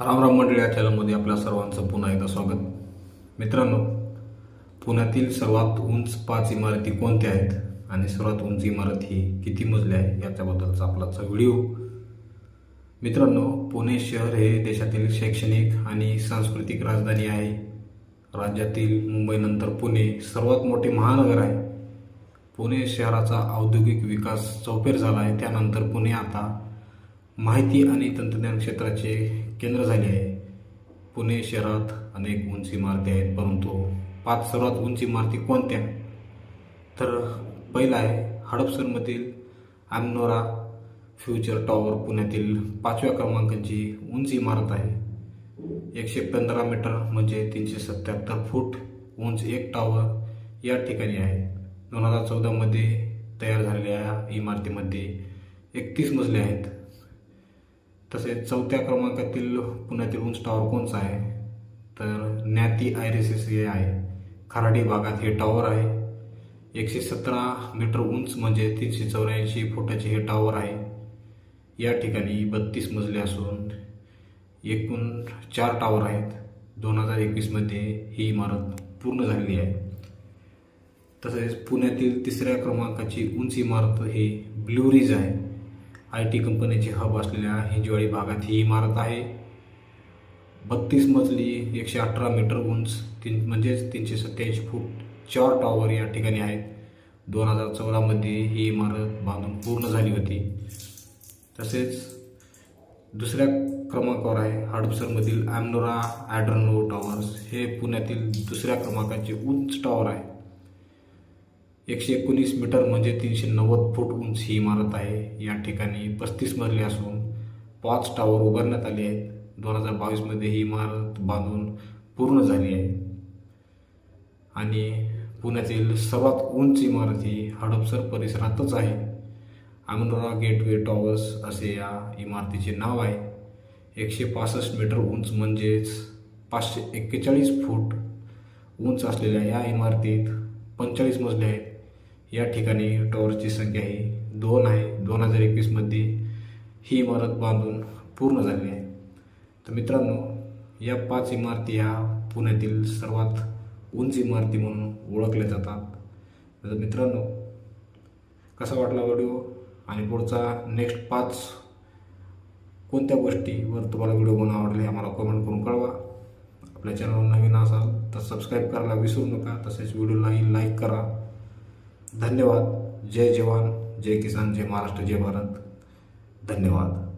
रामराम मंडळी या चॅनलमध्ये आपल्या सर्वांचं पुन्हा एकदा स्वागत. मित्रांनो पुण्यातील सर्वात उंच पाच इमारती कोणत्या आहेत आणि सर्वात उंच इमारत ही किती मजली आहे याच्याबद्दलचा आपलाचा व्हिडिओ. मित्रांनो पुणे शहर हे देशातील शैक्षणिक आणि सांस्कृतिक राजधानी आहे. राज्यातील मुंबईनंतर पुणे सर्वात मोठे महानगर आहे. पुणे शहराचा औद्योगिक विकास चौफेर झाला आहे. त्यानंतर पुणे आता माहिती आणि तंत्रज्ञान क्षेत्राचे केंद्र झाले आहे. पुणे शहरात अनेक उंच इमारती आहेत परंतु पाच सर्वात उंच इमारती कोणत्या? तर पहिला आहे हडपसरमधील आमनोरा फ्युचर टॉवर पुण्यातील पाचव्या क्रमांकाची उंच इमारत आहे. एकशे पंधरा मीटर म्हणजे तीनशे सत्याहत्तर फूट उंच एक टॉवर या ठिकाणी आहे. दोन हजार चौदामध्ये तयार झालेल्या इमारतीमध्ये एकतीस मजले आहेत. तसेच चौथ्या क्रमांकातील पुण्यातील उंच टॉवर कोणचा आहे? तर न्याती आयरेसिस हे आहे. खराडी भागात हे टॉवर आहे. एकशे सतरा मीटर उंच म्हणजे तीनशे चौऱ्याऐंशी फुटाचे हे टॉवर आहे. या ठिकाणी बत्तीस मजले असून एकूण चार टॉवर आहेत. दोन हजार एकवीसमध्ये ही इमारत पूर्ण झालेली आहे. तसेच पुण्यातील तिसऱ्या क्रमांकाची उंच इमारत ही ब्ल्युरीज आहे. आय टी कंपनीचे हब असलेल्या हिंजवाडी भागात ही इमारत आहे. बत्तीस मजली एकशे अठरा मीटर उंच तीन म्हणजेच तीनशे सत्याऐंशी फूट चार टॉवर या ठिकाणी आहेत. दोन हजार चौदामध्ये ही इमारत बांधून पूर्ण झाली होती. तसेच दुसऱ्या क्रमांकावर आहे हडपसरमधील ॲमनोरा ॲड्रनो टॉवर्स हे पुण्यातील दुसऱ्या क्रमांकाचे उंच टॉवर आहे. एकशे एकोणीस मीटर म्हणजे तीनशे नव्वद फूट उंच ही इमारत आहे. या ठिकाणी पस्तीस मजले असून पाच टावर उभारण्यात आले आहेत. दोन हजार बावीसमध्ये ही इमारत बांधून पूर्ण झाली आहे. आणि पुण्यातील सर्वात उंच इमारत ही हडपसर परिसरातच आहे. आमनोरा गेटवे टॉवर्स असे या इमारतीचे नाव आहे. एकशे पासष्ट मीटर उंच म्हणजेच पाचशे एक्केचाळीस फूट उंच असलेल्या या इमारतीत पंचेचाळीस मजले आहेत. या ठिकाणी टॉवरची संख्या ही दोन आहे. दोन हजार एकवीसमध्ये ही इमारत बांधून पूर्ण झाली आहे. तर मित्रांनो या पाच इमारती ह्या पुण्यातील सर्वात उंच इमारती म्हणून ओळखल्या जातात. तर मित्रांनो कसा वाटला व्हिडिओ? आणि पुढचा नेक्स्ट पाच कोणत्या गोष्टीवर तुम्हाला व्हिडिओ बनवून आवडले आम्हाला कमेंट करून कळवा. आपल्या चॅनलवर नवीन असाल तर सबस्क्राईब करायला विसरू नका. तसेच व्हिडिओलाही लाईक करा. धन्यवाद. जय जवान जय किसान जय महाराष्ट्र जय भारत. धन्यवाद.